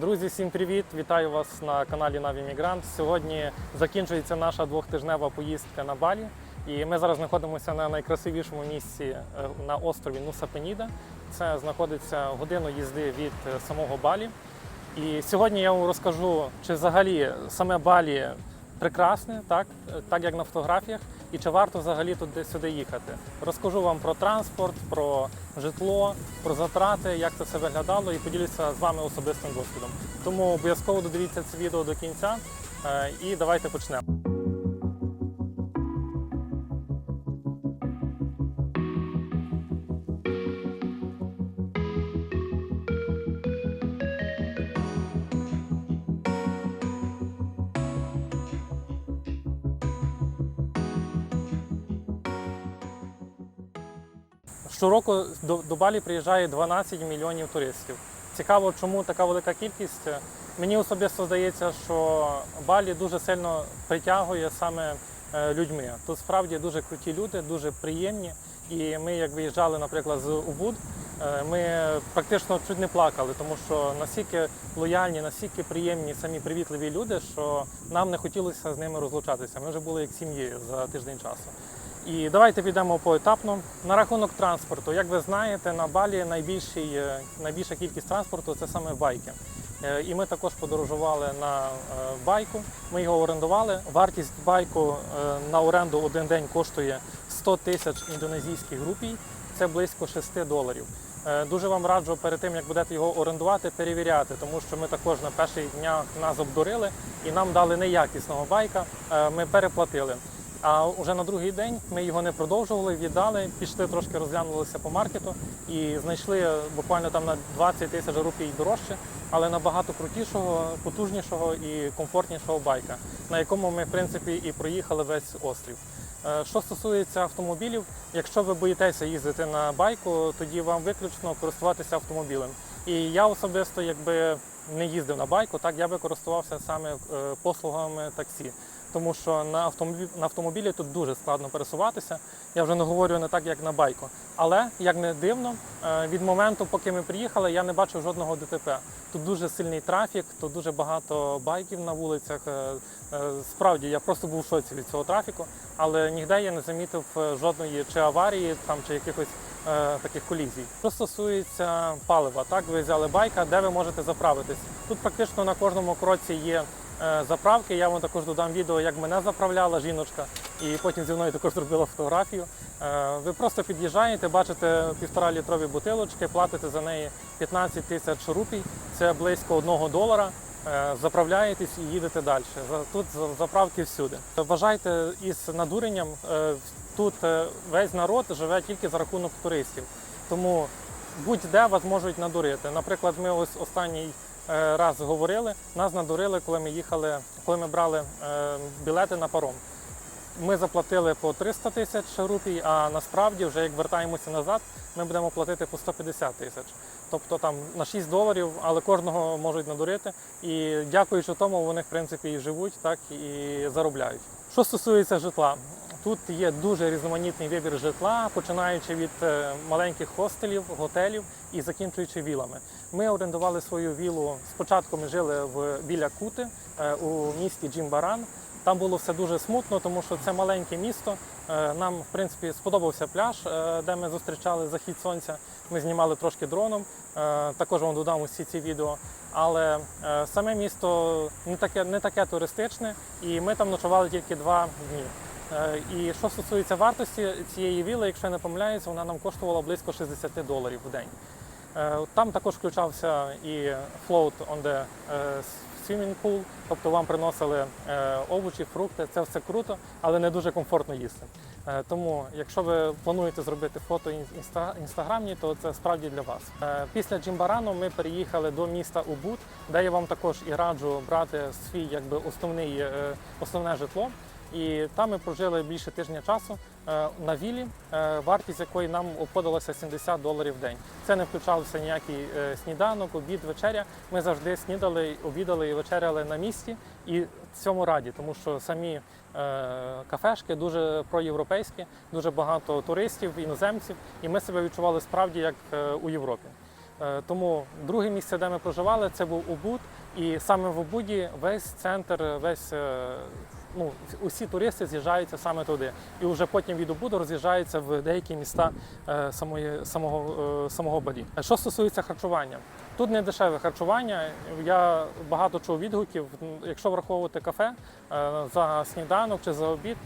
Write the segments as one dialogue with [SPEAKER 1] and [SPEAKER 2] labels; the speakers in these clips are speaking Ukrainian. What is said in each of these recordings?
[SPEAKER 1] Друзі, всім привіт! Вітаю вас на каналі Наві Мігрант. Сьогодні закінчується наша двохтижнева поїздка на Балі. І ми зараз знаходимося на найкрасивішому місці е, на острові Нуса Пеніда. Це знаходиться годину їзди від е, самого Балі. І сьогодні я вам розкажу, чи взагалі саме Балі прекрасне, так, е, так як на фотографіях, і чи варто взагалі туди сюди їхати. Розкажу вам про транспорт, про житло, про затрати, як це все виглядало, і поділюся з вами особистим досвідом. Тому обов'язково додивіться це відео до кінця е, і давайте почнемо. Щороку до, до Балі приїжджає 12 мільйонів туристів. Цікаво, чому така велика кількість. Мені особисто здається, що Балі дуже сильно притягує саме е, людьми. Тут справді дуже круті люди, дуже приємні. І ми, як виїжджали, наприклад, з Убуд, е, ми практично чуть не плакали, тому що настільки лояльні, настільки приємні, самі привітливі люди, що нам не хотілося з ними розлучатися. Ми вже були як сім'єю за тиждень часу. І давайте підемо поетапно. На рахунок транспорту, як ви знаєте, на Балі найбільший, е, найбільша кількість транспорту це саме байки. Е, І ми також подорожували на е, байку. Ми його орендували. Вартість байку на оренду один день коштує 100 тисяч індонезійських рупій. Це близько 6 доларів. Дуже вам раджу перед тим, як будете його орендувати, перевіряти, тому що ми також на перших днях нас обдурили і нам дали неякісного байка. Ми переплатили. А вже на другий день ми його не продовжували, віддали, пішли трошки розглянулися по маркету і знайшли буквально там на 20 тисяч рупій дорожче, але набагато крутішого, потужнішого і комфортнішого байка, на якому ми в принципі і проїхали весь острів. Е, Що стосується автомобілів, якщо ви боїтеся їздити на байку, тоді вам виключно користуватися автомобілем. І я особисто, якби не їздив на байку, так я би користувався саме е, послугами таксі. Тому що на автомобілі, на автомобілі тут дуже складно пересуватися. Я вже не говорю не так, як на байку. Але як не дивно, е, від моменту, поки ми приїхали, я не бачив жодного ДТП. Тут дуже сильний трафік, тут дуже багато байків на вулицях. Е, е, Справді я просто був в шоці від цього трафіку, але ніде я не замітив жодної чи аварії, там чи якихось таких колізій. Що стосується палива, так ви взяли байка, де ви можете заправитись. Тут практично на кожному кроці є заправки. Я вам також додам відео, як мене заправляла жіночка, і потім зі мною також зробила фотографію. Е, Ви просто під'їжджаєте, бачите півтора літрові бутилочки, платите за неї 15 тисяч рупій, це близько одного долара. Е, Заправляєтесь і їдете далі. Тут за- заправки всюди. Вважайте із надуренням. е, Тут е, весь народ живе тільки за рахунок туристів. Тому будь-де вас можуть надурити. Наприклад, ми ось останній е, раз говорили, нас надурили, коли ми їхали, коли ми брали е, білети на паром. Ми заплатили по 300 тисяч рупій, а насправді, вже як вертаємося назад, ми будемо платити по 150 тисяч. Тобто там на 6 доларів, але кожного можуть надурити. І дякуючи тому, вони в принципі і живуть, так і заробляють. Що стосується житла, тут є дуже різноманітний вибір житла, починаючи від е, маленьких хостелів, готелів і закінчуючи вілами. Ми орендували свою вілу. Спочатку ми жили в біля Кути е, у місті Джімбаран. Там було все дуже смутно, тому що це маленьке місто. Е, Нам, в принципі, сподобався пляж, де ми зустрічали захід сонця. Ми знімали трошки дроном. Також вам додам усі ці відео. Але саме місто не таке, не таке туристичне, і ми там ночували тільки два дні. Е, І що стосується вартості цієї віли, якщо я не помиляюся, вона нам коштувала близько 60 доларів в день. Е, Там також включався і float on the е, swimming pool, тобто вам приносили овочі, фрукти. Це все круто, але не дуже комфортно їсти. Тому, якщо ви плануєте зробити фото ін- інста- інстаграмні, то це справді для вас. Після Джимбарану ми переїхали до міста Убуд, де я вам також і раджу брати свій якби основний основне житло. І там ми прожили більше тижня часу е, на вілі, е, вартість якої нам обходилася 70 доларів в день. Це не включався ніякий е, сніданок, обід, вечеря. Ми завжди снідали, обідали і вечеряли на місці, і цьому раді, тому що самі кафешки дуже проєвропейські, дуже багато туристів, іноземців, і ми себе відчували справді як у Європі. Е, Тому друге місце, де ми проживали, це був Убуд. І саме в Убуді весь центр, весь е, ну, усі туристи з'їжджаються саме туди. І вже потім від Убуду роз'їжджаються в деякі міста е, самої, самого, самого Балі. Що стосується харчування, тут не дешеве харчування. Я багато чув відгуків. Якщо враховувати кафе за сніданок чи за обід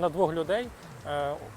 [SPEAKER 1] на двох людей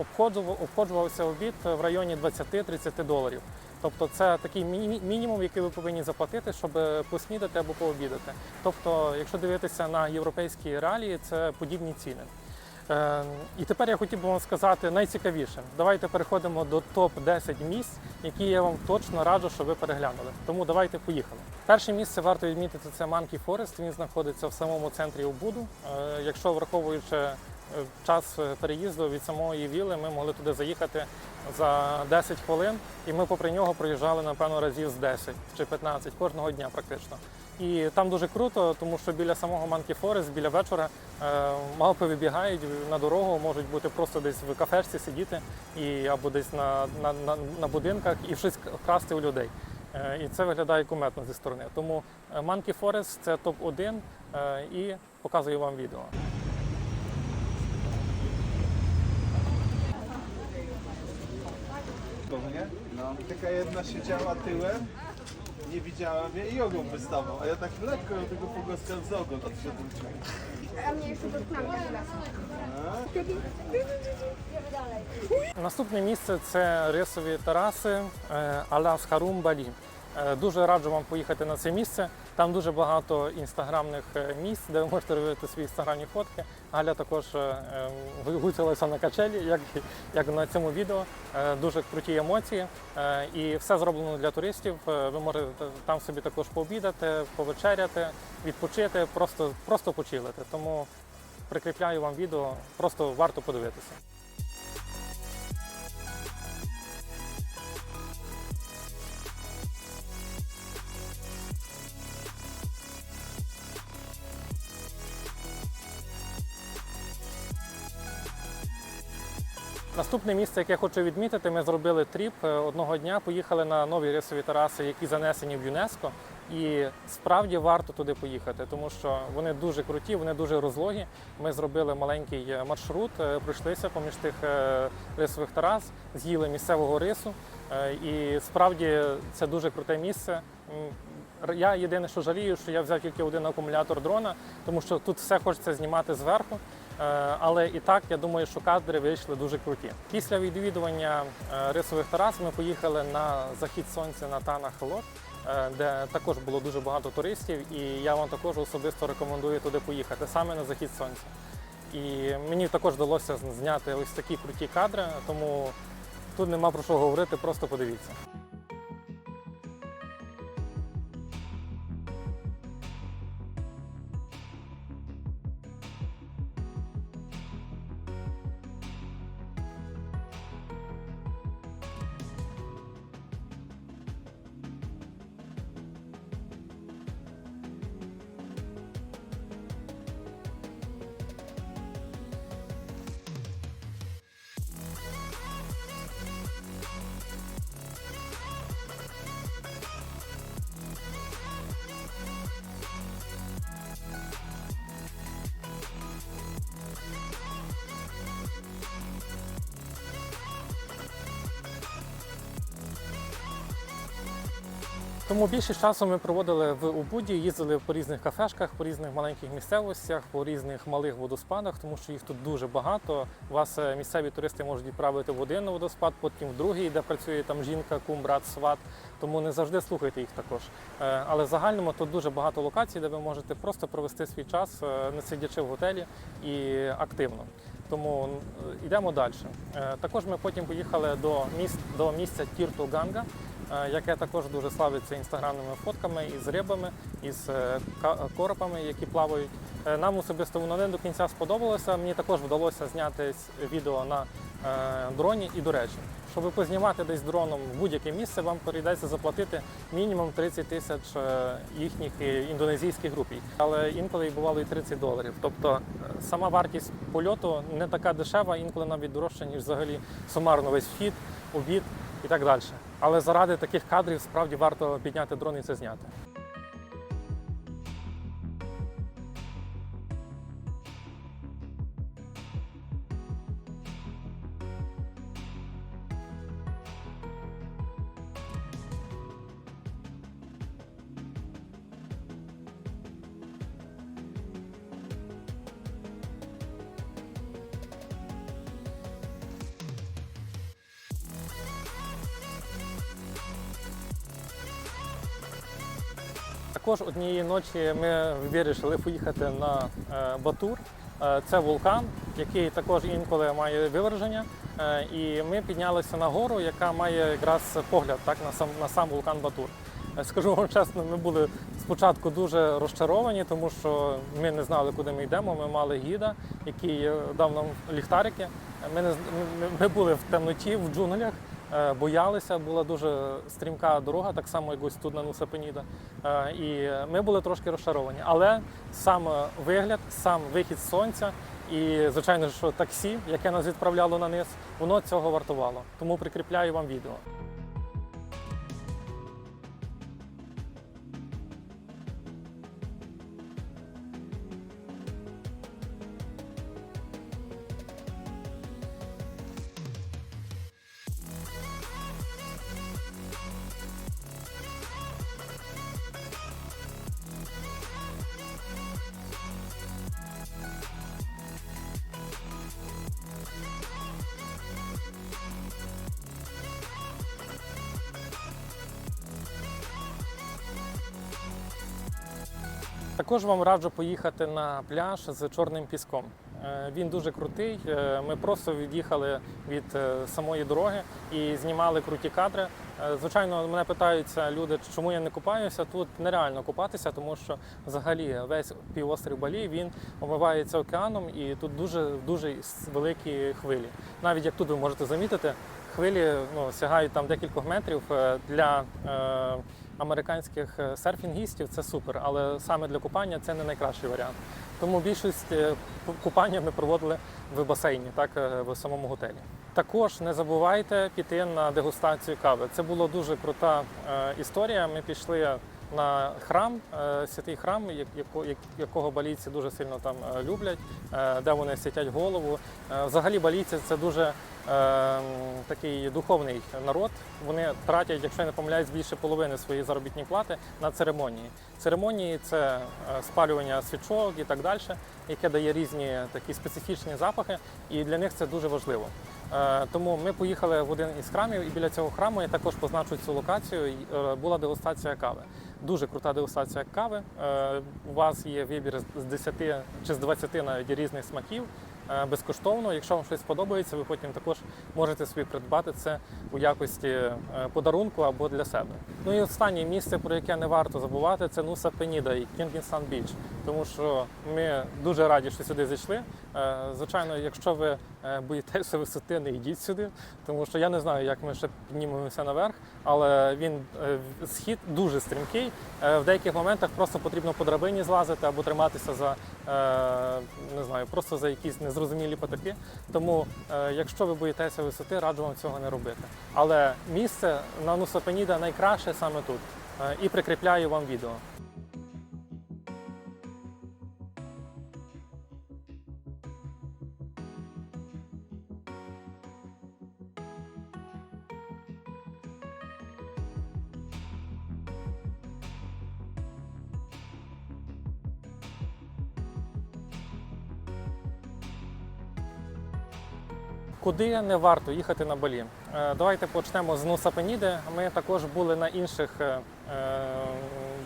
[SPEAKER 1] обходжував- обходжувався обід в районі 20-30 доларів. Тобто це такий міні- мінімум, який ви повинні заплатити, щоб поснідати або пообідати. Тобто, якщо дивитися на європейські реалії, це подібні ціни. Е, і тепер я хотів би вам сказати найцікавіше. Давайте переходимо до топ-10 місць, які я вам точно раджу, щоб ви переглянули. Тому давайте поїхали. Перше місце варто відмітити це Monkey Forest. Він знаходиться в самому центрі Убуду. Е, якщо враховуючи час е, переїзду від самої віли, ми могли туди заїхати за 10 хвилин, і ми попри нього проїжджали напевно разів з 10 чи 15 кожного дня практично. І там дуже круто, тому що біля самого Monkey Forest, біля вечора е, мавпи вибігають на дорогу, можуть бути просто десь в кафешці сидіти і або десь на, на, на, на будинках і щось красти у людей. Е, І це виглядає куметно зі сторони. Тому Monkey Forest це топ-1 е, і показую вам відео.
[SPEAKER 2] nie? No. I taka jedna siedziała tyłem, nie widziała mnie i ogon wystawał, a ja tak lekko ją tego pogłaskałem za ogon odszedłem drzwi.
[SPEAKER 3] A mnie jeszcze dotknęła teraz.
[SPEAKER 1] Наступне місце це рисові тераси е, Аляс Харум Балі. Е, Дуже раджу вам поїхати на це місце. Там дуже багато інстаграмних е, місць, де ви можете робити свої інстаграмні фотки. Галя також е, е, на качелі, як, як на цьому відео. Дуже круті емоції. І все зроблено для туристів. Ви можете там собі також пообідати, повечеряти, відпочити, просто, просто почилити. Тому прикріпляю вам відео, просто варто подивитися. Наступне місце, яке я хочу відмітити, ми зробили тріп е, одного дня. Поїхали на нові рисові тераси, які занесені в ЮНЕСКО. І справді варто туди поїхати, тому що вони дуже круті, вони дуже розлогі. Ми зробили маленький е, маршрут, е, пройшлися поміж тих рисових терас, з'їли місцевого рису. І справді це дуже круте місце. Я єдине, що жалію, що я взяв тільки один акумулятор дрона, тому що тут все хочеться знімати зверху. Е, Але і так я думаю, що кадри вийшли дуже круті. Після відвідування е, рисових терас ми поїхали на захід сонця на Тана Холод, е, де також було дуже багато туристів, і я вам також особисто рекомендую туди поїхати саме на захід сонця. І мені також вдалося зняти ось такі круті кадри, тому тут нема про що говорити, просто подивіться. Тому більшість часу ми проводили в Убуді, їздили по різних кафешках, по різних маленьких місцевостях, по різних малих водоспадах, тому що їх тут дуже багато. Вас е, місцеві туристи можуть відправити в один водоспад, потім в другий, де працює там жінка, кум, брат, сват. Тому не завжди слухайте їх також. Е, Але в загальному тут дуже багато локацій, де ви можете просто провести свій час, е, не сидячи в готелі і активно. Тому йдемо далі. Також ми потім поїхали до міст до місця Тірту Ганга, е, яке також дуже славиться інстаграмними фотками із рибами, із е, коропами, які плавають. Е, Нам особисто воно не до кінця сподобалося. Мені також вдалося зняти відео на е, дроні. І до речі, щоб познімати десь дроном в будь-яке місце, вам прийдеться заплатити мінімум 30 тисяч е, їхніх е, індонезійських рупій. Але інколи бувало і 30 доларів. Тобто е, сама вартість польоту не така дешева, інколи навіть дорожча, ніж взагалі сумарно весь вхід, обід і так далі. Але заради таких кадрів справді варто підняти дрон і це зняти. Також однієї ночі ми вирішили поїхати на е, Батур. Е, Це вулкан, який також інколи має виверження. Е, І ми піднялися на гору, яка має якраз погляд так, на, сам, на сам вулкан Батур. Скажу вам чесно, ми були спочатку дуже розчаровані, тому що ми не знали, куди ми йдемо. Ми мали гіда, який дав нам ліхтарики. Ми, не, ми були в темноті, в джунглях. Е, боялися, була дуже стрімка дорога, так само як ось тут на Нусапеніда. Е, І ми були трошки розчаровані. Але сам вигляд, сам вихід сонця і, звичайно, що таксі, яке нас відправляло на низ, воно цього вартувало. Тому прикріпляю вам відео. Також вам раджу поїхати на пляж з чорним піском. Е, Він дуже крутий. Е, Ми просто від'їхали від е, самої дороги і знімали круті кадри. Звичайно, мене питаються люди, чому я не купаюся. Тут нереально купатися, тому що взагалі весь півострів Балі він омивається океаном, і тут дуже дуже великі хвилі. Навіть як тут ви можете замітити, хвилі ну, сягають там декількох метрів для. Американських е, серфінгістів це супер, але саме для купання це не найкращий варіант. Тому більшість е, купання ми проводили в басейні, так е, в самому готелі. Також не забувайте піти на дегустацію кави. Це була дуже крута історія. Ми пішли на храм, святий храм, як- яко- якого балійці дуже сильно там люблять, де вони святять голову. Взагалі балійці це дуже такий духовний народ. Вони тратять, якщо я не помиляюсь, більше половини своєї заробітної плати на церемонії. Церемонії це е, спалювання свічок і так далі, яке дає різні такі специфічні запахи, і для них це дуже важливо. Е, Тому ми поїхали в один із храмів, і біля цього храму я також позначу цю локацію. е, Була дегустація кави. Дуже крута дегустація кави. У вас є вибір з 10 чи з 20 навіть різних смаків. Е, Безкоштовно, якщо вам щось подобається, ви потім також можете собі придбати це у якості е, подарунку або для себе. Ну і останнє місце, про яке не варто забувати, це Нуса Пеніда і Кінгінстан Біч, тому що ми дуже раді, що сюди зайшли. Е, Звичайно, якщо ви е, боїтеся висоти, не йдіть сюди, тому що я не знаю, як ми ще піднімемося наверх, але він е, схід дуже стрімкий. В деяких моментах просто потрібно по драбині злазити або триматися за не знаю, просто за якісь незрозумілі потоки. Тому, якщо ви боїтеся висоти, раджу вам цього не робити. Але місце на Нусапеніда найкраще саме тут. І прикріпляю вам відео. Куди не варто їхати на Балі? Е, Давайте почнемо з Нусапеніди. Ми також були на інших е, е,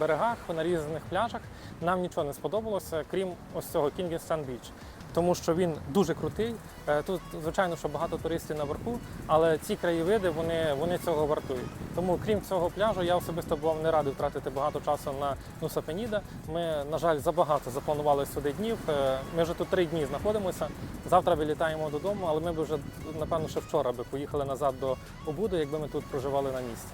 [SPEAKER 1] берегах, на різних пляжах. Нам нічого не сподобалося, крім ось цього Кінгістан Біч. Тому що він дуже крутий. Е, Тут, звичайно, що багато туристів наверху, але ці краєвиди вони, вони цього вартують. Тому, крім цього пляжу, я особисто б вам не радив тратити багато часу на Нусапеніда. Ми, на жаль, забагато запланували сюди днів. Е, Ми вже тут три дні знаходимося. Завтра вилітаємо додому, але ми б вже напевно ще вчора би поїхали назад до Обуди, якби ми тут проживали на місці.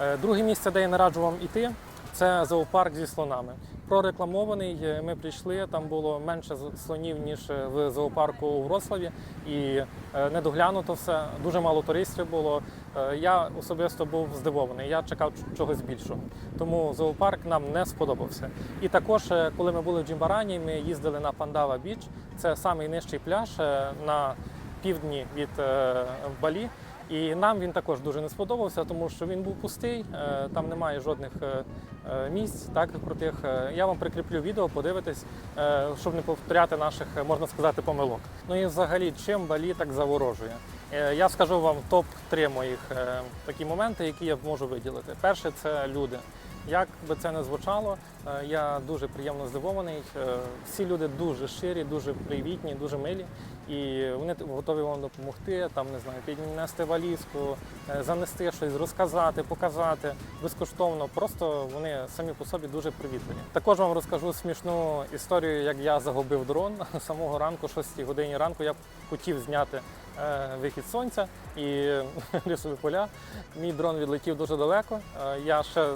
[SPEAKER 1] Е, Друге місце, де я не раджу вам іти, Це зоопарк зі слонами. Прорекламований. е, Ми прийшли. Там було менше слонів ніж е, в зоопарку у Вроцлаві, і е, не доглянуто все. Дуже мало туристів було. Я особисто був здивований. Я чекав чогось більшого. Тому зоопарк нам не сподобався. І також, коли ми були в Джимбарані, ми їздили на Пандава Біч. Це самий нижчий пляж на півдні від Балі. І нам він також дуже не сподобався, тому що він був пустий, е, там немає жодних е, е, місць так крутих. Я вам прикріплю відео, подивитись, щоб не повторяти наших, можна сказати, помилок. Ну і взагалі, чим Балі так заворожує? Я скажу вам топ 3 моїх такі моменти, які я можу виділити. Перше це люди. Як би це не звучало, е, я дуже приємно здивований. Е, Всі люди дуже щирі, дуже привітні, дуже милі, і вони готові вам допомогти, там не знаю, піднести валізку, е, занести щось, розказати, показати безкоштовно. Просто вони самі по собі дуже привітливі. Також вам розкажу смішну історію, як я загубив дрон самого ранку, 6 годині ранку. Я хотів зняти вихід сонця і лісові поля. Мій дрон відлетів дуже далеко. Я ще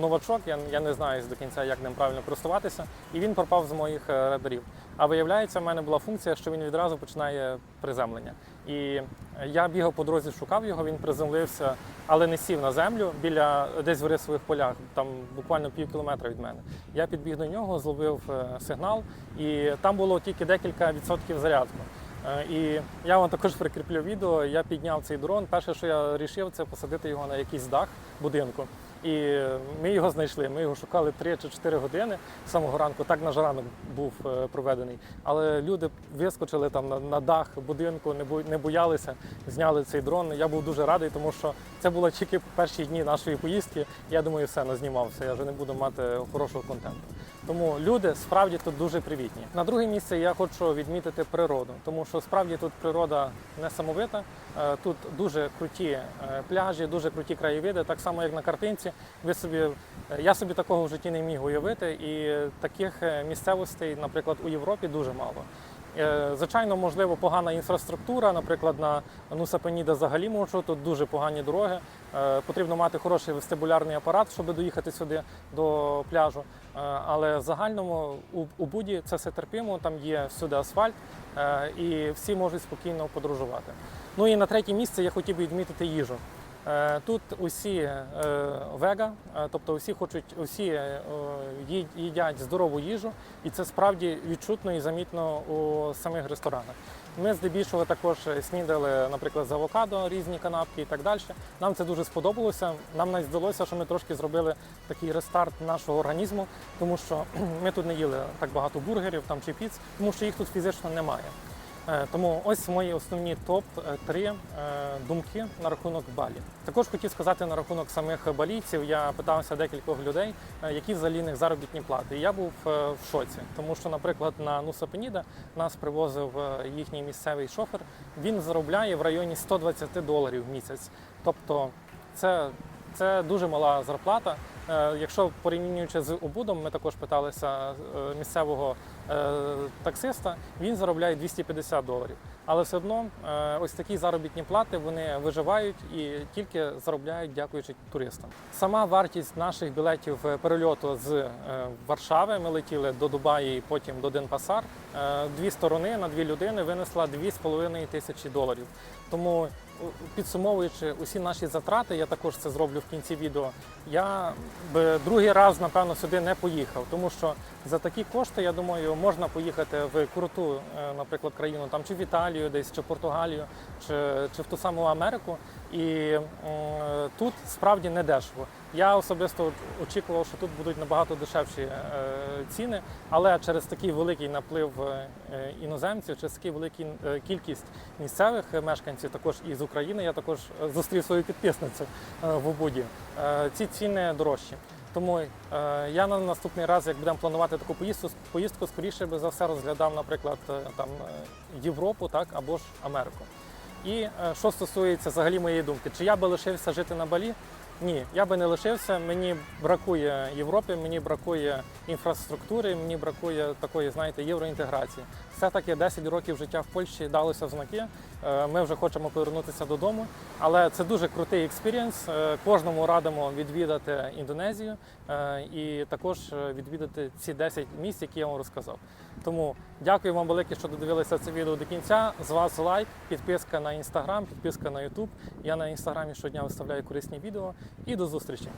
[SPEAKER 1] новачок, я, я не знаю до кінця, як ним правильно користуватися, і він пропав з моїх е, радарів. А виявляється, в мене була функція, що він відразу починає приземлення. І я бігав по дорозі, шукав його, він приземлився, але не сів на землю біля десь в рисових полях, там буквально пів кілометра від мене. Я підбіг до нього, зловив е, сигнал, і там було тільки декілька відсотків зарядку. Е, І я вам також прикріплю відео. Я підняв цей дрон. Перше, що я вирішив, це посадити його на якийсь дах будинку. І ми його знайшли. Ми його шукали 3 чи 4 години з самого ранку. Так наш ранок був е, проведений. Але люди вискочили там на, на дах будинку, не бо- не боялися, зняли цей дрон. Я був дуже радий, тому що це було тільки перші дні нашої поїздки. Я думаю, все назнімався. Я вже не буду мати хорошого контенту. Тому люди справді тут дуже привітні. На друге місце я хочу відмітити природу, тому що справді тут природа несамовита. Е, Тут дуже круті е, пляжі, дуже круті краєвиди, так само як на картинці. Ви собі е, я собі такого в житті не міг уявити, і таких місцевостей, наприклад, у Європі дуже мало. Е, Звичайно, можливо, погана інфраструктура, наприклад, на Нусапеніда взагалі можу, тут дуже погані дороги. Е, Потрібно мати хороший вестибулярний апарат, щоб доїхати сюди до пляжу. Е, Але в загальному у, Буді це все терпимо, там є всюди асфальт, і всі можуть спокійно подорожувати. Ну і на третє місце я хотів би відмітити їжу. Е, Тут усі е, вега, е, тобто усі хочуть, усі їдять здорову їжу, і це справді відчутно і замітно у самих ресторанах. Ми здебільшого також снідали, наприклад, з авокадо, різні канапки і так далі. Нам це дуже сподобалося. Нам навіть здалося, що ми трошки зробили такий рестарт нашого організму, тому що ми тут не їли так багато бургерів там чи піц, тому що їх тут фізично немає. Е, Тому ось мої основні топ 3 думки на рахунок балі. Також хотів сказати на рахунок самих балійців. Я питався декількох людей, е, які взагалі них заробітні плати. Я був е, в шоці, тому що, наприклад, на Нуса Пеніда нас привозив е, їхній місцевий шофер. Він заробляє в районі 120 доларів в місяць. Тобто, це, це дуже мала зарплата. Е, Якщо порівнюючи з Обудом, ми також питалися е, місцевого е, таксиста, він заробляє 250 доларів. Але все одно е, ось такі заробітні плати вони виживають і тільки заробляють дякуючи туристам. Сама вартість наших білетів е, перельоту з е, Варшави. Ми летіли до Дубаї, потім до Денпасар. е, Дві сторони на дві людини винесла 2,5 тисячі доларів. Тому підсумовуючи усі наші затрати, я також це зроблю в кінці відео. Я би другий раз, напевно, сюди не поїхав, тому що за такі кошти, я думаю, можна поїхати в круту, е, наприклад, країну там чи в Італію, десь чи в Португалію, чи, чи в ту саму Америку. І м, тут справді не дешево. Я особисто очікував, що тут будуть набагато дешевші е, ціни, але через такий великий наплив е, іноземців, через таку велику е, кількість місцевих мешканців, також із України, я також зустрів свою підписницю в Обуді. Е, Ці ціни дорожчі. Тому я на наступний раз, як будемо планувати таку поїздку, поїздку скоріше би за все розглядав, наприклад, там Європу, так або ж Америку. І що стосується взагалі моєї думки, чи я би лишився жити на Балі? Ні, я би не лишився. Мені бракує Європи, мені бракує інфраструктури, мені бракує такої, знаєте, євроінтеграції. Все таки 10 років життя в Польщі далося в знаки, Е, Ми вже хочемо повернутися додому, але це дуже крутий експірієнс. Е, Кожному радимо відвідати Індонезію е, і також відвідати ці 10 місць, які я вам розказав. Тому дякую вам велике, що додивилися це відео до кінця. З вас лайк, підписка на інстаграм, підписка на Ютуб. Я на інстаграмі щодня виставляю корисні відео. І до зустрічі!